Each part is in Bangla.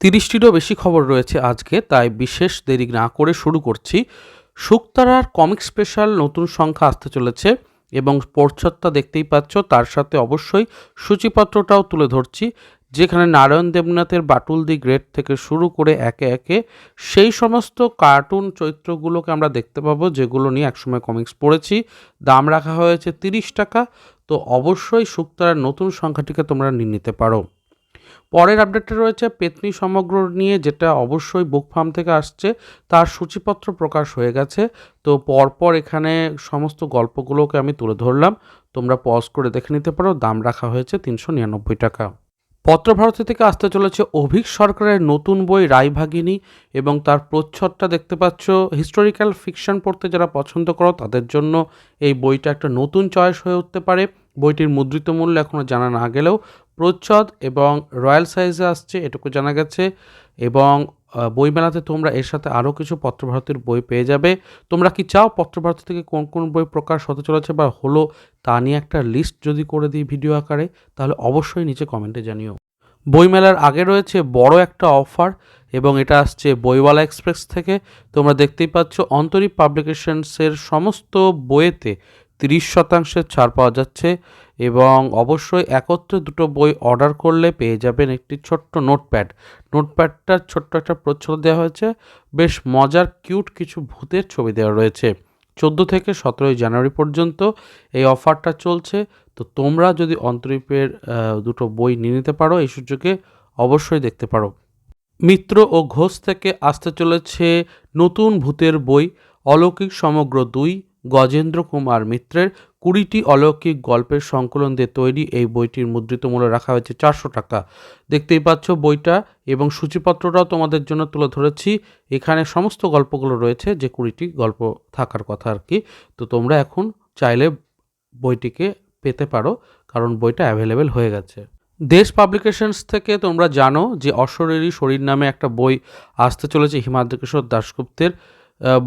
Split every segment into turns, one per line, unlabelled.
তিরিশটিরও বেশি খবর রয়েছে আজকে, তাই বিশেষ দেরি না করে শুরু করছি। শুকতারার কমিক স্পেশাল নতুন সংখ্যা আসতে চলেছে এবং পরিচ্ছদটা দেখতেই পাচ্ছ, তার সাথে অবশ্যই সূচিপত্রটাও তুলে ধরছি। যেখানে নারায়ণ দেবনাথের বাটুল দি গ্রেট থেকে শুরু করে একে একে সেই সমস্ত কার্টুন চরিত্রগুলোকে আমরা দেখতে পাবো, যেগুলো নিয়ে একসময় কমিক্স পড়েছি। দাম রাখা হয়েছে তিরিশ টাকা, তো অবশ্যই শুক্তারার নতুন সংখ্যাটিকে তোমরা নিয়ে নিতে পারো। পরের আপডেটে রয়েছে পেতনি সমগ্র নিয়ে, যেটা অবশ্যই বুক ফার্ম থেকে আসছে, তার সূচিপত্র প্রকাশ হয়ে গেছে। তো পরপর এখানে সমস্ত গল্পগুলোকে আমি তুলে ধরলাম। তোমরা পজ করে দেখে নিতে পারো, দাম রাখা হয়েছে তিনশো নিরানব্বই টাকা। পত্রভারতী থেকে আসতে চলেছে অভিক সরকারের নতুন বই রায়ভাগিনী এবং তার প্রচ্ছদটা দেখতে পাচ্ছ। হিস্টোরিক্যাল ফিকশন পড়তে যারা পছন্দ করো, তাদের জন্য এই বইটা একটা নতুন চয়েস হয়ে উঠতে পারে। বইটির মুদ্রিত মূল্য এখনও জানা না গেলেও প্রচ্ছদ এবং রয়্যাল সাইজে আসছে, এটুকু জানা গেছে। এবং বইমেলাতে তোমরা এর সাথে আরও কিছু পত্রভারতীর বই পেয়ে যাবে। তোমরা কি চাও পত্রভারতী থেকে কোন কোন বই প্রকাশ হতে চলেছে বা হলো তা নিয়ে একটা লিস্ট যদি করে দিই ভিডিও আকারে, তাহলে অবশ্যই নিচে কমেন্টে জানিও। বইমেলার আগে রয়েছে বড় একটা অফার এবং এটা আসছে বইওয়ালা এক্সপ্রেস থেকে। তোমরা দেখতেই পাচ্ছ অন্তরী পাবলিকেশনসের সমস্ত বইয়েতে তিরিশ শতাংশের ছাড় পাওয়া যাচ্ছে এবং অবশ্যই একত্রে দুটো বই অর্ডার করলে পেয়ে যাবেন একটি ছোট্ট নোটপ্যাড। নোটপ্যাডটার ছোট্ট একটা প্রচ্ছদ দেওয়া হয়েছে। বেশ মজার, কিউট কিছু ভূতের ছবি দেওয়া রয়েছে। চোদ্দ থেকে সতেরোই জানুয়ারি পর্যন্ত এই অফারটা চলছে। তো তোমরা যদি অন্তরীপের দুটো বই নিয়ে নিতে পারো, এই সুযোগে অবশ্যই দেখতে পারো। মিত্র ও ঘোষ থেকে আসতে চলেছে নতুন ভূতের বই, অলৌকিক সমগ্র দুই। গজেন্দ্র কুমার মিত্রের কুড়িটি অলৌকিক গল্পের সংকলন দিয়ে তৈরি এই বইটির মুদ্রিত মূল্য রাখা হয়েছে চারশো টাকা। দেখতেই পাচ্ছ বইটা এবং সূচিপত্রটাও তোমাদের জন্য তুলে ধরেছি। এখানে সমস্ত গল্পগুলো রয়েছে যে কুড়িটি গল্প থাকার কথা আর কি। তো তোমরা এখন চাইলে বইটিকে পেতে পারো কারণ বইটা অ্যাভেলেবেল হয়ে গেছে। দেশ পাবলিকেশনস থেকে তোমরা জানো যে অশরীরী শরীর নামে একটা বই আসতে চলেছে হিমাদ্রকিশোর দাশগুপ্তের।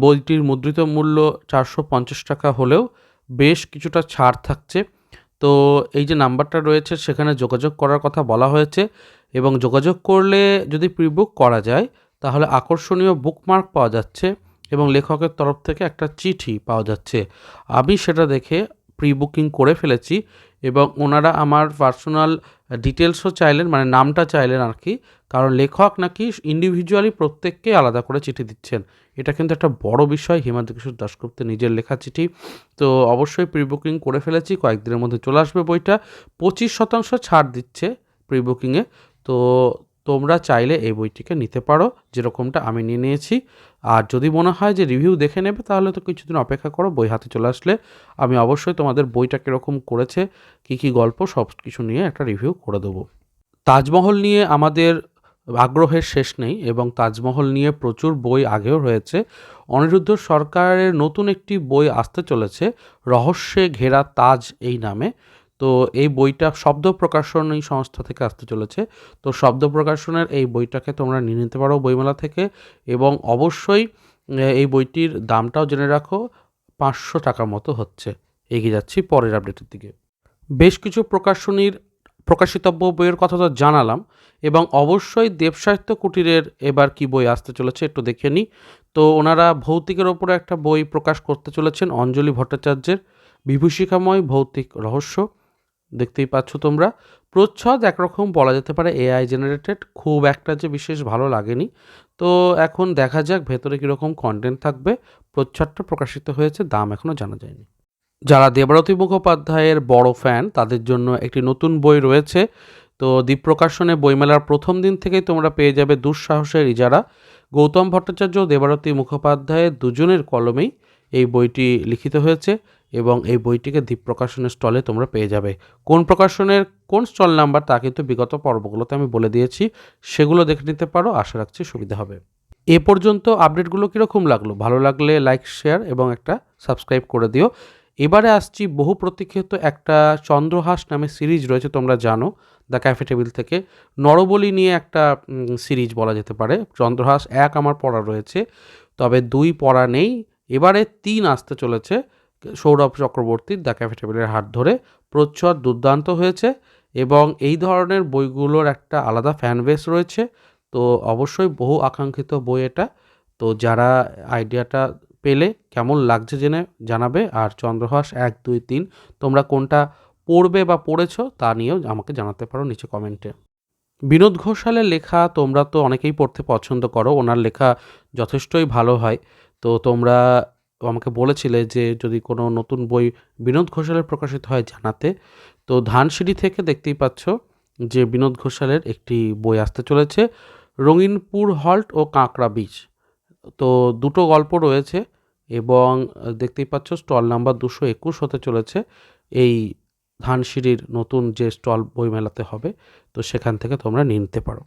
বইটির মুদ্রিত মূল্য চারশো পঞ্চাশ টাকা হলেও বেশ কিছুটা ছাড় থাকছে। তো এই যে নাম্বারটা রয়েছে, সেখানে যোগাযোগ করার কথা বলা হয়েছে এবং যোগাযোগ করলে যদি প্রিবুক করা যায়, তাহলে আকর্ষণীয় বুকমার্ক পাওয়া যাচ্ছে এবং লেখকের তরফ থেকে একটা চিঠি পাওয়া যাচ্ছে। আমি সেটা দেখে প্রি বুকিং করে ফেলেছি এবং ওনারা আমার পার্সোনাল ডিটেলসও চাইলেন মানে নামটা চাইলেন আর কি। কারণ লেখক নাকি ইন্ডিভিজুয়ালি প্রত্যেককে আলাদা করে চিঠি দিচ্ছেন। এটা কিন্তু একটা বড় বিষয় হিমাদ্রি কিশোর দাশগুপ্তের নিজের লেখা চিঠি। তো অবশ্যই প্রি বুকিং করে ফেলেছি, কয়েকদিনের মধ্যে চলে আসবে বইটা। পঁচিশ শতাংশ ছাড় দিচ্ছে প্রি বুকিংয়ে তো তোমরা চাইলে এই বইটিকে নিতে পারো, যেরকমটা আমি নিয়ে নিয়েছি। আর যদি মনে হয় যে রিভিউ দেখে নেবে, তাহলে তো কিছুদিন অপেক্ষা করো, বই হাতে চলে আসলে আমি অবশ্যই তোমাদের বইটা কীরকম করেছে, কী কী গল্প, সব কিছু নিয়ে একটা রিভিউ করে দেবো। তাজমহল নিয়ে আমাদের আগ্রহের শেষ নেই এবং তাজমহল নিয়ে প্রচুর বই আগেও রয়েছে। অনিরুদ্ধ সরকারের নতুন একটি বই আসতে চলেছে, রহস্যে ঘেরা তাজ এই নামে। তো এই বইটা শব্দ প্রকাশনী সংস্থা থেকে আসতে চলেছে। তো শব্দ প্রকাশনের এই বইটাকে তোমরা নিয়ে নিতে পারো বইমেলা থেকে এবং অবশ্যই এই বইটির দামটাও জেনে রাখো, পাঁচশো টাকার মতো হচ্ছে। এগিয়ে যাচ্ছি পরের আপডেটের দিকে। বেশ কিছু প্রকাশনীর, প্রকাশিতব্য বইয়ের কথা তো জানালাম এবং অবশ্যই দেবসাহিত্য কুটিরের এবার কি বই আসতে চলেছে একটু দেখে নিই। তো ওনারা ভৌতিকের ওপরে একটা বই প্রকাশ করতে চলেছেন অঞ্জলি ভট্টাচার্যের, বিভূষিকাময় ভৌতিক রহস্য। দেখতেই পাচ্ছ তোমরা। প্রচ্ছদ একরকম বলা যেতে পারে এআই জেনারেটেড খুব একটা যে বিশেষ ভালো লাগেনি। তো এখন দেখা যাক ভেতরে কীরকম কন্টেন্ট থাকবে। প্রচ্ছদটা প্রকাশিত হয়েছে, দাম এখনও জানা যায়নি। যারা দেবরতী মুখোপাধ্যায়ের বড় ফ্যান তাদের জন্য একটি নতুন বই রয়েছে। তো দ্বীপ প্রকাশনে বইমেলার প্রথম দিন থেকেই তোমরা পেয়ে যাবে দুঃসাহসের ইজারা। গৌতম ভট্টাচার্য দেবরতী মুখোপাধ্যায়ের দুজনের কলমেই এই বইটি লিখিত হয়েছে। এবং এই বইটিকে দ্বীপ প্রকাশনের স্টলে তোমরা পেয়ে যাবে। কোন প্রকাশনের কোন স্টল নাম্বার তা কিন্তু বিগত পর্বগুলোতে আমি বলে দিয়েছি, সেগুলো দেখে নিতে পারো, আশা রাখছি সুবিধা হবে। এ পর্যন্ত আপডেটগুলো কীরকম লাগল? ভালো লাগলে লাইক, শেয়ার এবং একটা সাবস্ক্রাইব করে দিও। এবারে আসছি বহু প্রতীক্ষিত একটা চন্দ্রহাস নামে সিরিজ রয়েছে, তোমরা জানো, দ্য ক্যাফে টেবিল থেকে। নরবলি নিয়ে একটা সিরিজ বলা যেতে পারে। চন্দ্রহাস এক আমার পড়া রয়েছে, তবে দুই পড়া নেই। এবারে তিন আসতে চলেছে সৌরভ চক্রবর্তীর দ্য ক্যাফে টেবিলের হাত ধরে প্রচ্ছদ দুর্দান্ত হয়েছে এবং এই ধরনের বইগুলোর একটা আলাদা ফ্যান বেস রয়েছে। তো অবশ্যই বহু আকাঙ্ক্ষিত বই এটা। তো যারা আইডিয়াটা পেলে কেমন লাগছে জেনে জানাবে আর চন্দ্রহাস এক, দুই, তিন তোমরা কোনটা পড়বে বা পড়েছো তা নিয়েও আমাকে জানাতে পারো নিচে কমেন্টে। বিনোদ ঘোষালের লেখা তোমরা তো অনেকেই পড়তে পছন্দ করো, ওনার লেখা যথেষ্টই ভালো হয়। তো তোমরা আমাকে বলেছিলে যে যদি কোনো নতুন বই বিনোদ ঘোষালের প্রকাশিত হয় জানাতে, তো ধানসিঁড়ি থেকে দেখতেই পাচ্ছ যে বিনোদ ঘোষালের একটি বই আসতে চলেছে রঙিনপুর হল্ট ও কাঁকড়া বীচ তো দুটো গল্প রয়েছে এবং দেখতেই পাচ্ছ স্টল নাম্বার দুশো একুশ হতে চলেছে এই ধানসিঁড়ির নতুন যে স্টল বইমেলাতে হবে, তো সেখান থেকে তোমরা নিতে পারো।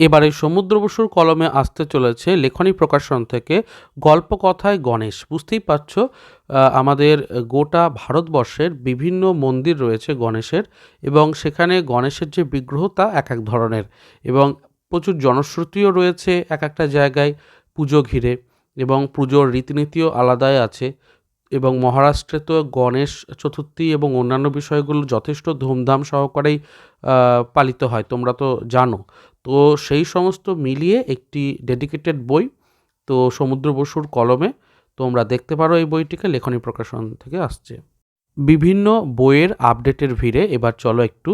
এবারে সমুদ্র বসুর কলমে আসতে চলেছে লেখনী প্রকাশন থেকে গল্প কথায় গণেশ। বুঝতেই পারছ আমাদের গোটা ভারতবর্ষের বিভিন্ন মন্দির রয়েছে গণেশের এবং সেখানে গণেশের যে বিগ্রহ তা এক এক ধরনের এবং প্রচুর জনশ্রুতিও রয়েছে এক একটা জায়গায় পুজো ঘিরে এবং পুজোর রীতিনীতিও আলাদাই আছে এবং মহারাষ্ট্রে তো গণেশ চতুর্থী এবং অন্যান্য বিষয়গুলো যথেষ্ট ধুমধাম সহকারেই পালিত হয়, তোমরা তো জানো। তো সেই সমস্ত মিলিয়ে একটি ডেডিকেটেড বই, তো সমুদ্র বসুর কলমে তোমরা দেখতে পারো এই বইটিকে, লেখনী প্রকাশন থেকে আসছে। বিভিন্ন বইয়ের আপডেটের ভিড়ে এবার চলো একটু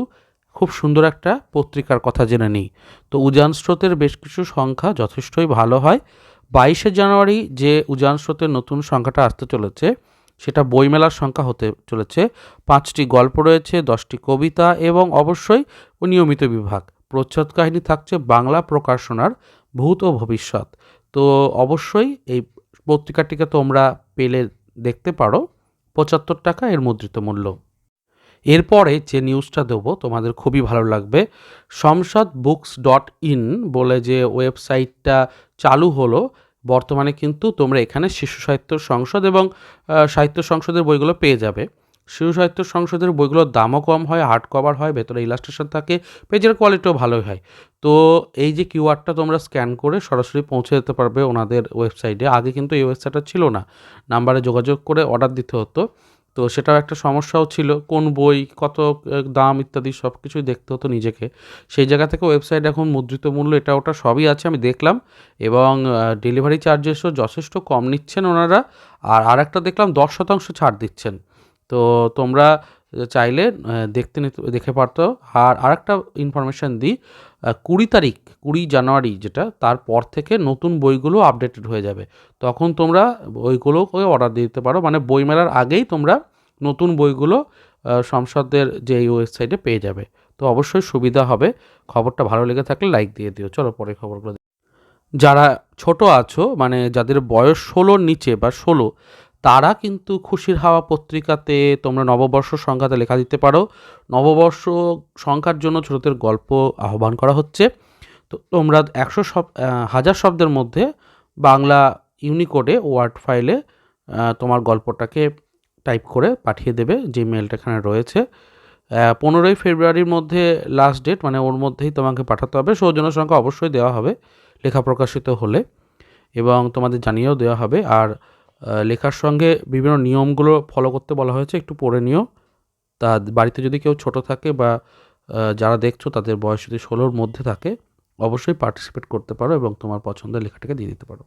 খুব সুন্দর একটা পত্রিকার কথা জেনে নিই। তো উজান স্রোতের বেশ কিছু সংখ্যা যথেষ্টই ভালো হয়। বাইশে জানুয়ারি যে উজান স্রোতের নতুন সংখ্যাটা আসতে চলেছে, সেটা বইমেলার সংখ্যা হতে চলেছে। পাঁচটি গল্প রয়েছে, দশটি কবিতা এবং অবশ্যই নিয়মিত বিভাগ। প্রচ্ছদ কাহিনী থাকছে বাংলা প্রকাশনার ভূত ও ভবিষ্যৎ। তো অবশ্যই এই পত্রিকাটিকে তোমরা পেলে দেখতে পারো। পঁচাত্তর টাকা এর মুদ্রিত মূল্য। এরপরে যে নিউজটা দেবো, তোমাদের খুবই ভালো লাগবে। সংসদ বুকস ডট ইন বলে যে ওয়েবসাইটটা চালু হলো, বর্তমানে কিন্তু তোমরা এখানে শিশু সাহিত্য সংসদ এবং সাহিত্য সংসদের বইগুলো পেয়ে যাবে। শিশু সাহিত্য সংসদের বইগুলোর দামও কম হয় হার্ড কভার হয়, ভেতরে ইলাস্ট্রেশন থাকে, পেজের কোয়ালিটিও ভালোই হয়। তো এই যে কিউআরটা তোমরা স্ক্যান করে সরাসরি পৌঁছে যেতে পারবে ওনাদের ওয়েবসাইটে আগে কিন্তু এই ওয়েবসাইটটা ছিল না। নাম্বারে যোগাযোগ করে অর্ডার দিতে হতো। তো সেটাও একটা সমস্যাও ছিল। কোন বই, কত দাম ইত্যাদি সব কিছুই দেখতে হতো নিজেকে। সেই জায়গা থেকে ওয়েবসাইট এখন মুদ্রিত মূল্য, এটা ওটা সবই আছে, আমি দেখলাম। এবং ডেলিভারি চার্জেসও যথেষ্ট কম নিচ্ছেন ওনারা। আর আরেকটা দেখলাম দশ শতাংশ ছাড় দিচ্ছেন। তো তোমরা চাইলে দেখতে দেখে পারতো আর আরেকটা ইনফরমেশান দিই কুড়ি তারিখ, কুড়ি জানুয়ারি যেটা, তারপর থেকে নতুন বইগুলো আপডেটেড হয়ে যাবে। তখন তোমরা বইগুলোকে অর্ডার দিতে পারো। মানে বইমেলার আগেই তোমরা নতুন বইগুলো সংসদের যে এই ওয়েবসাইটে পেয়ে যাবে। তো অবশ্যই সুবিধা হবে। খবরটা ভালো লেগে থাকলে লাইক দিয়ে দিও। চলো পরে খবরগুলো যারা ছোট আছো মানে যাদের বয়স ষোলোর নিচে বা ষোলো তারা কিন্তু খুশির হাওয়া পত্রিকাতে তোমরা নববর্ষ সংখ্যাতে লেখা দিতে পারো। নববর্ষ সংখ্যার জন্য ছোটদের গল্প আহ্বান করা হচ্ছে। তো তোমরা একশো শব হাজার শব্দের মধ্যে বাংলা ইউনিকোডে ওয়ার্ড ফাইলে তোমার গল্পটাকে টাইপ করে পাঠিয়ে দেবে যে মেলটা এখানে রয়েছে। পনেরোই ফেব্রুয়ারির মধ্যে লাস্ট ডেট মানে ওর মধ্যেই তোমাকে পাঠাতে হবে। সৌজন্য সংখ্যা অবশ্যই দেওয়া হবে, লেখা প্রকাশিত হলে। এবং তোমাদের জানিয়েও দেওয়া হবে। আর লেখার সঙ্গে বিভিন্ন নিয়মগুলো ফলো করতে বলা হয়েছে, একটু পড়ে নিও। তা বাড়িতে যদি কেউ ছোট থাকে বা যারা দেখছ তাদের বয়স যদি ষোলোর মধ্যে থাকে, অবশ্যই পার্টিসিপেট করতে পারো এবং তোমার পছন্দের লেখাটাকে দিয়ে দিতে পারো।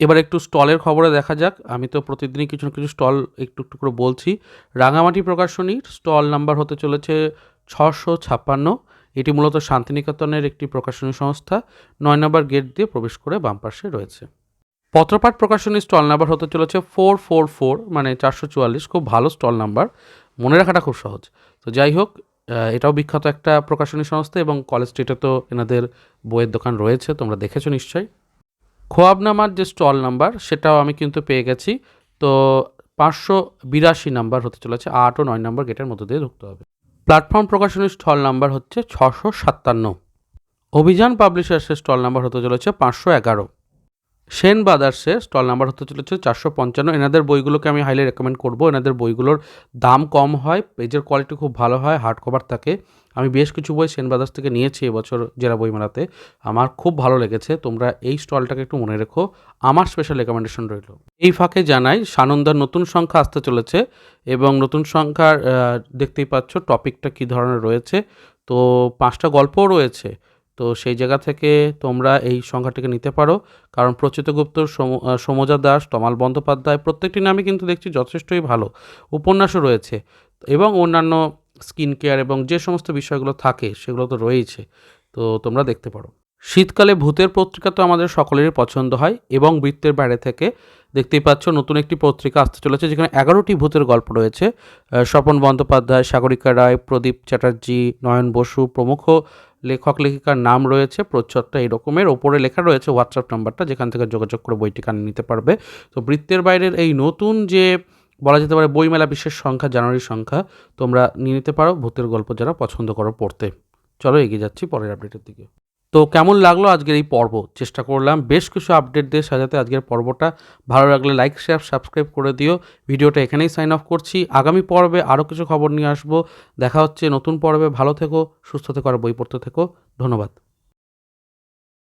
এবার একটু স্টলের খবরে দেখা যাক। আমি তো প্রতিদিনই কিছু না কিছু স্টল একটু একটু করে বলছি। রাঙামাটি প্রকাশনীর স্টল নাম্বার হতে চলেছে ছশো ছাপ্পান্ন। এটি মূলত শান্তিনিকেতনের একটি প্রকাশনী সংস্থা। নয় নম্বর গেট দিয়ে প্রবেশ করে বাম পাশে রয়েছে। পত্রপাঠ প্রকাশনী স্টল নাম্বার হতে চলেছে ফোর ফোর ফোর মানে চারশো চুয়াল্লিশ। খুব ভালো স্টল নাম্বার মনে রাখাটা খুব সহজ। তো যাই হোক এটাও বিখ্যাত একটা প্রকাশনী সংস্থা এবং কলেজ স্ট্রিটে তো এনাদের বইয়ের দোকান রয়েছে, তোমরা দেখেছ নিশ্চয়ই। খোয়াবনামার যে স্টল নাম্বার সেটাও আমি কিন্তু পেয়ে গেছি। তো পাঁচশো বিরাশি নাম্বার হতে চলেছে, আট ও নয় নাম্বার গেটের মধ্যে দিয়ে ঢুকতে হবে। প্ল্যাটফর্ম প্রকাশনীর স্টল নাম্বার হচ্ছে ছশো সাতান্ন। অভিযান পাবলিশার্সের স্টল নাম্বার হতে চলেছে পাঁচশো এগারো। সেন ব্রাদার্সের স্টল নাম্বার হতে চলেছে চারশো পঞ্চান্ন। এনাদের বইগুলোকে আমি হাইলি রেকমেন্ড করব। এনাদের বইগুলোর দাম কম হয়, পেজের কোয়ালিটি খুব ভালো হয় হার্ড কভার থাকে। আমি বেশ কিছু বই সেন ব্রাদার্স থেকে নিয়েছি এবছর জেলা বইমেলাতে। আমার খুব ভালো লেগেছে। তোমরা এই স্টলটাকে একটু মনে রেখো। আমার স্পেশাল রেকমেন্ডেশন রইল। এই ফাঁকে জানাই, সানন্দার নতুন সংখ্যা আসতে চলেছে এবং নতুন সংখ্যার দেখতেই পাচ্ছ টপিকটা কী ধরনের রয়েছে। তো পাঁচটা গল্পও রয়েছে। তো সেই জায়গা থেকে তোমরা এই সংখ্যাটিকে নিতে পারো। কারণ প্রচিতগুপ্ত সমজা দাস, তমাল বন্দ্যোপাধ্যায় প্রত্যেকটি নামই কিন্তু দেখছি যথেষ্টই ভালো। উপন্যাসও রয়েছে এবং অন্যান্য স্কিন কেয়ার এবং যে সমস্ত বিষয়গুলো থাকে সেগুলো তো রয়েইছে। তো তোমরা দেখতে পারো। শীতকালে ভূতের পত্রিকা তো আমাদের সকলেরই পছন্দ হয় এবং বৃত্তের বাইরে থেকে দেখতেই পাচ্ছ নতুন একটি পত্রিকা আসতে চলেছে যেখানে এগারোটি ভূতের গল্প রয়েছে। স্বপন বন্দ্যোপাধ্যায়, সাগরিকা রায়, প্রদীপ চ্যাটার্জি, নয়ন বসু প্রমুখ। লেখক লেখিকার নাম রয়েছে, প্রচ্ছদটা এরকমের রকমের। ওপরে লেখা রয়েছে হোয়াটসঅ্যাপ নাম্বারটা যেখান থেকে যোগাযোগ করে বইটি কানে নিতে পারবে। তো বৃত্তের বাইরের এই নতুন যে, বলা যেতে পারে বইমেলা বিশেষ সংখ্যা জানুয়ারির সংখ্যা, তোমরা নিয়ে নিতে পারো। ভূতের গল্প যারা পছন্দ করো পড়তে। চলো এগিয়ে যাচ্ছি পরের আপডেটের দিকে। তো কেমন লাগল আজকের এই পর্ব? চেষ্টা করলাম বেশ কিছু আপডেট দিয়ে সাজাতে। আজকের পর্বটা ভালো লাগলে লাইক শেয়ার সাবস্ক্রাইব করে দিও। ভিডিওটা এখানেই সাইন অফ করছি। আগামী পর্বে আরও কিছু খবর নিয়ে আসব। দেখা হচ্ছে নতুন পর্বে। ভালো থেকো, সুস্থ থেকো, আর বই পড়তে থেকো। ধন্যবাদ।